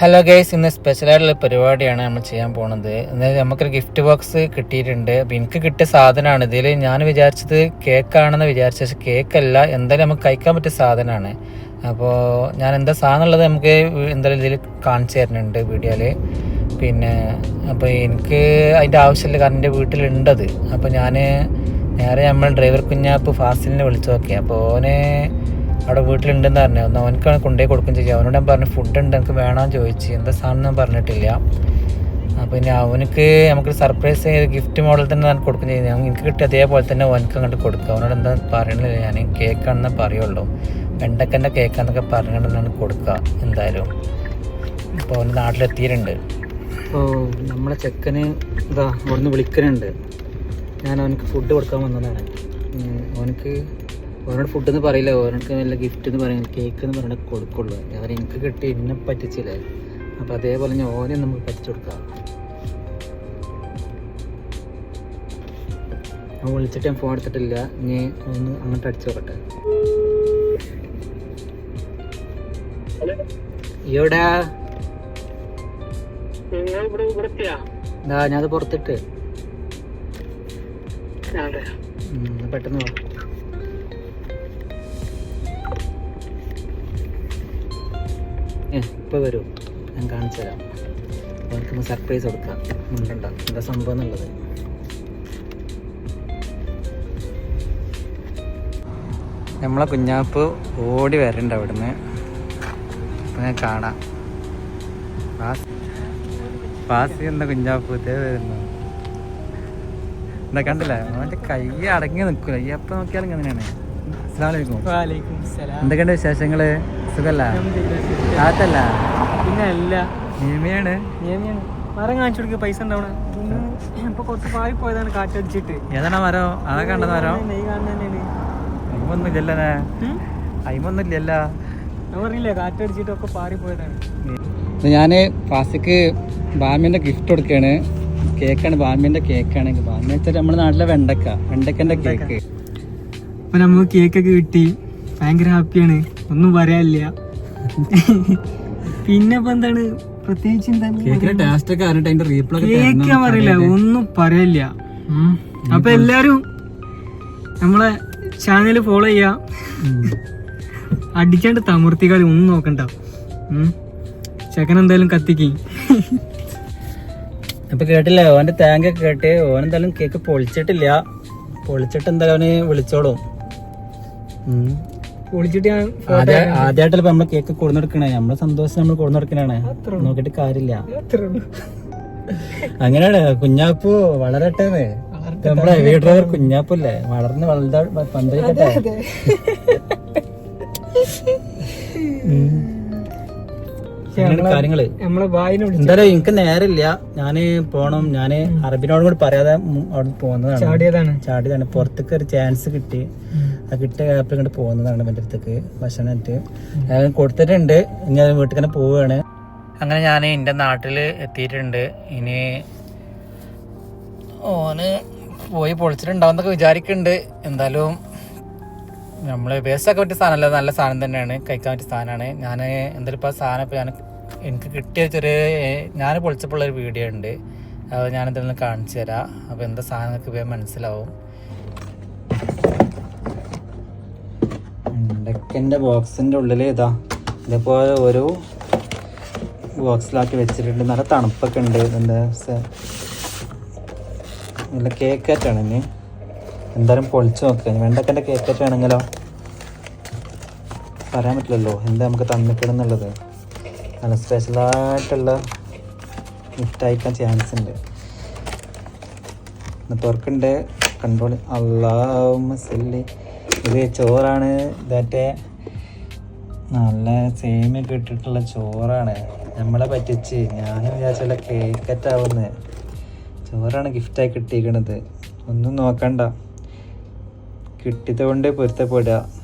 Hello guys ഇന്ന് സ്പെഷ്യലായിട്ടുള്ള പരിപാടിയാണ് നമ്മൾ ചെയ്യാൻ പോണത്. അതായത് നമുക്കൊരു ഗിഫ്റ്റ് ബോക്സ് കിട്ടിയിട്ടുണ്ട്. അപ്പം എനിക്ക് കിട്ടിയ സാധനമാണ്. ഇതിൽ ഞാൻ വിചാരിച്ചത് കേക്കാണെന്ന് വിചാരിച്ച. പക്ഷേ കേക്കല്ല എന്തായാലും നമുക്ക് കഴിക്കാൻ പറ്റിയ സാധനമാണ്. അപ്പോൾ ഞാൻ എന്താ സാധനം ഉള്ളത് നമുക്ക് എന്തായാലും ഇതിൽ കാണിച്ചു തരുന്നുണ്ട് വീഡിയോയിൽ. പിന്നെ അപ്പോൾ എനിക്ക് അതിന്റെ ആവശ്യമില്ല. കാരണം എന്റെ വീട്ടിലുണ്ടത് അപ്പോൾ ഞാൻ നേരെ നമ്മൾ ഡ്രൈവർ കുഞ്ഞാപ്പ് ഫാസിലിനെ വിളിച്ചു നോക്കി. അപ്പോൾ ഓന് അവിടെ വീട്ടിലുണ്ടെന്ന് പറഞ്ഞു. ഒന്ന് അവനക്കാണ് കൊണ്ടുപോയി കൊടുക്കും ചെയ്യും അവനോട് ഞാൻ പറഞ്ഞു ഫുഡ് ഉണ്ട് എനിക്ക് വേണമെന്ന് ചോദിച്ചു. എന്താ സാധനം ഞാൻ പറഞ്ഞിട്ടില്ല. അപ്പോൾ പിന്നെ അവനക്ക് നമുക്ക് സർപ്രൈസ് ചെയ്ത് ഗിഫ്റ്റ് മോഡൽ തന്നെ ഞാൻ കൊടുക്കും ചെയ്യുന്നത് എനിക്ക് കിട്ടിയ അതേപോലെ തന്നെ അവനക്ക് അങ്ങോട്ട് കൊടുക്കുക അവനോട് എന്താ പറയണില്ല ഞാൻ കേക്കാണെന്ന് പറയുള്ളൂ. വെണ്ടക്കന്റെ കേക്കാന്നൊക്കെ പറഞ്ഞുകൊണ്ടാണ് കൊടുക്കുക എന്തായാലും. അപ്പോൾ അവൻ നാട്ടിലെത്തിയിട്ടുണ്ട്. ഓ നമ്മളെ ചെക്കന് ഇതാ അവിടുന്ന് വിളിക്കുന്നുണ്ട് ഞാൻ അവനക്ക് ഫുഡ് കൊടുക്കാൻ വന്നതാണ്. അവനക്ക് അവനോട് ഫുഡ് എന്ന് പറയില്ല ഓരോക്ക് നല്ല ഗിഫ്റ്റ് എന്ന് പറയുന്നത് കേക്ക് എന്ന് പറയുന്നത് കൊടുക്കുള്ളൂ. അവർ എനിക്ക് കിട്ടി എന്നെ പറ്റിച്ചില്ല? അപ്പം അതേപോലെ ഞാൻ ഓനെ നമുക്ക് പറ്റിച്ചു കൊടുക്കാം. ഞാൻ വിളിച്ചിട്ട് ഞാൻ ഫോൺ എടുത്തിട്ടില്ല. ഇനി ഒന്ന് അങ്ങോട്ട് അടിച്ചു നോക്കട്ടെ. എവിടാ ഞാനത് പുറത്തിട്ട്. പെട്ടെന്ന് വാ. ഏ വരും. ഞാൻ കാണിച്ചു തരാം. അവർക്ക് സർപ്രൈസ് കൊടുക്കാം. ഉണ്ടണ്ട എന്താ സംഭവം എന്നുള്ളത്? നമ്മളെ കുഞ്ഞാപ്പ് ഓടി വരണ്ട അവിടുന്ന്. അപ്പം ഞാൻ കാണാം. പാസി എന്ന കുഞ്ഞാപ്പ് ഇതേ വരുന്നു. എന്താ കണ്ടില്ല? അവന്റെ കൈ അടങ്ങി നിൽക്കില്ല ഈ അപ്പം നോക്കിയാലും ഇങ്ങനെയാണ്. എന്തൊക്കെയുണ്ട് വിശേഷങ്ങൾ? സുഖല്ല? ആത്തല്ല പിന്നെ അല്ല. നിയമിയാണ്. നിയമിയാണ്. മരം കാണിച്ചു കൊടുക്കുക പൈസ ഉണ്ടാവണം ഇപ്പൊ കുറച്ച് പായി പോയതാണ് കാറ്റടിച്ചിട്ട് ഏതാണ് മരം? അതാ കണ്ടത് മരം? നെയ് കാണുന്ന തന്നെയാണ്. അയിമൊന്നും ഇല്ലല്ലേ അയിമൊന്നും ഇല്ലല്ല ഞാൻ പറഞ്ഞില്ലേ കാറ്റടിച്ചിട്ട് ഒക്കെ പാറി പോയതാണ്. ഞാൻ ഫാസിക്ക് ബാമ്യന്റെ ഗിഫ്റ്റ് കൊടുക്കുകയാണ് കേക്കാണ് ബാമ്യന്റെ കേക്കാണെങ്കിൽ ബാമ്യ വെച്ചാൽ നമ്മുടെ നാട്ടിലെ വെണ്ടക്ക. വെണ്ടക്കന്റെ കേക്ക് അപ്പൊ നമുക്ക് കേക്കൊക്കെ കിട്ടി. ഭയങ്കര ഹാപ്പിയാണ് ഒന്നും പറയാനില്ല. പിന്നെ ഇപ്പൊ എന്താണ്? പ്രത്യേകിച്ച് പറയില്ല. ഒന്നും പറയാനില്ല. ഉം. അപ്പൊ എല്ലാരും നമ്മളെ ചാനൽ ഫോളോ ചെയ്യാ. അടിക്കാണ്ട് തമർത്തിക്കാളി ഒന്നും നോക്കണ്ട. ചെക്കൻ എന്തായാലും കത്തിക്ക്. അപ്പൊ കേട്ടില്ലേ? ഓന്റെ താങ്ക് ഒക്കെ കേട്ട്. ഓൻ എന്തായാലും കേക്ക് പൊളിച്ചിട്ടില്ല. പൊളിച്ചിട്ട് എന്തായാലും അവന് വിളിച്ചോളും. ഞാൻ ആദ്യമായിട്ടല്ല നമ്മൾ കേക്ക് കൊടുന്നെടുക്കണേ? നമ്മളെ സന്തോഷം നമ്മൾ കൊടുന്നെടുക്കണാണ്. നോക്കിട്ട് കാര്യമില്ല. അത്രേ ഉള്ളൂ. അങ്ങനെയാണ് കുഞ്ഞാപ്പു വളരട്ടെ നമ്മളെ ഹെവി ഡ്രൈവർ കുഞ്ഞാപ്പല്ലേ? വളർന്ന് പന്തലിക്കട്ടെ. അങ്ങനെയാണ് കാര്യങ്ങൾ. എന്തായാലും എനിക്ക് നേരമില്ല. ഞാൻ പോണം. ഞാൻ അറബിനോടും കൂടി പറയാതെ അവിടെ പോകുന്നതാണ് ചാടിയതാണ്. പുറത്തേക്ക് ഒരു ചാൻസ് കിട്ടി. കിട്ടിയ ആപ്പിൽ ഇങ്ങോട്ട് പോകുന്നതാണ് എന്റെ അടുത്തേക്ക്. ഭക്ഷണമായിട്ട് ഞാൻ കൊടുത്തിട്ടുണ്ട്. ഇനി ഞാൻ വീട്ടിൽ തന്നെ പോവുകയാണ്. അങ്ങനെ ഞാൻ എന്റെ നാട്ടിൽ എത്തിയിട്ടുണ്ട്. ഇനി ഓന് പോയി പൊളിച്ചിട്ടുണ്ടാവുന്നൊക്കെ വിചാരിക്കുന്നുണ്ട്. എന്തായാലും നമ്മൾ വേസ്റ്റൊക്കെ പറ്റിയ സാധനമല്ല. നല്ല സാധനം തന്നെയാണ്. കഴിക്കാൻ പറ്റിയ സാധനമാണ്. ഞാൻ എന്തായാലും ഇപ്പോൾ സാധനം ഇപ്പോൾ ഞാൻ എനിക്ക് കിട്ടിയ ചെറിയ ഞാൻ പൊളിച്ചപ്പോൾ ഒരു വീഡിയോ ഉണ്ട്. അത് ഞാൻ എന്തെങ്കിലും കാണിച്ചു തരാം. അപ്പോൾ എന്താ സാധനം നിങ്ങൾക്ക് വേഗം മനസ്സിലാവും. ഇണ്ടക്കന്റെ ബോക്സിന്റെ ഉള്ളിൽ ഇതാ ഇതേപോലെ ഓരോ ബോക്സിലാക്കി വെച്ചിട്ടുണ്ട്. നല്ല തണുപ്പൊക്കെ ഉണ്ട്. എന്താ നല്ല കേക്കാറ്റാണ് ഇനി. എന്തായാലും പൊളിച്ച് നോക്കുക വെണ്ടക്കന്റെ കേക്കാറ്റ് ആണെങ്കിലോ പറയാൻ പറ്റില്ലല്ലോ. എന്താ നമുക്ക് തന്നിട്ടുണ്ടെന്നുള്ളത് നല്ല സ്പെഷ്യലായിട്ടുള്ള ഗിഫ്റ്റ് അയക്കാൻ ചാൻസ് ഉണ്ട്. തുറക്കുണ്ട് കൺട്രോൾ അള്ളാഹുമ്മ ഇത് ചോറാണ്. ഇതാറ്റെ നല്ല സേമിയൊക്കെ ഇട്ടിട്ടുള്ള ചോറാണ്. നമ്മളെ പറ്റിച്ച്. ഞാൻ വിചാരിച്ചല്ല കേക്കറ്റാവുന്നത് ചോറാണ് ഗിഫ്റ്റായി കിട്ടിയിരിക്കണത്. ഒന്നും നോക്കണ്ട. കിട്ടിയത് കൊണ്ട് പൊരുത്തപ്പെടുക.